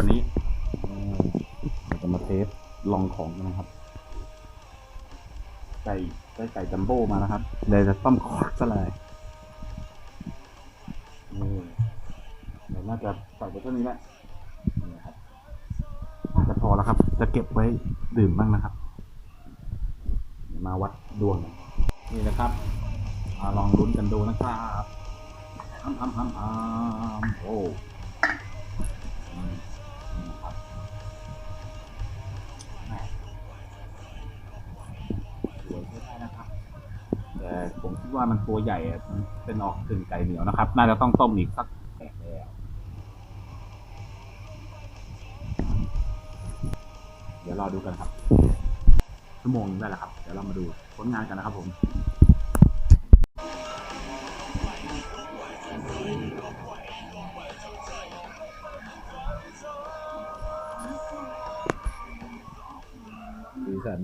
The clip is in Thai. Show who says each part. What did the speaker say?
Speaker 1: วันนี้อืมเราจะมาเทสลองของกันนะครับไก่ได้ไก่จัมโบ้มานะครับเลยจะต้มคอร์สเลยนี่เดี๋ยวน่าจะใส่ไปเท่านี้แหละนี่นะครับน่าจะพอแล้วครับ จะเก็บไว้ดื่มบ้างนะครับเดี๋ยวมาวัดดวงกันนี่นะครับมาลองลุ้นกันดูนะครับอ้ำอ้ำอ้ำอ้ำโอ้อื สวยใช้ได้นะครับ แต่ผมคิดว่ามันตัวใหญ่อะมันเป็นออกกึ่งไก่เหนียวนะครับ น่าจะต้องต้มอีกสักแปดแล้ว เดี๋ยวรอดูกันครับ ชั่วโมงนึงได้แล้วครับ เดี๋ยวเรามาดูผลงานกันนะครับผม สีสัน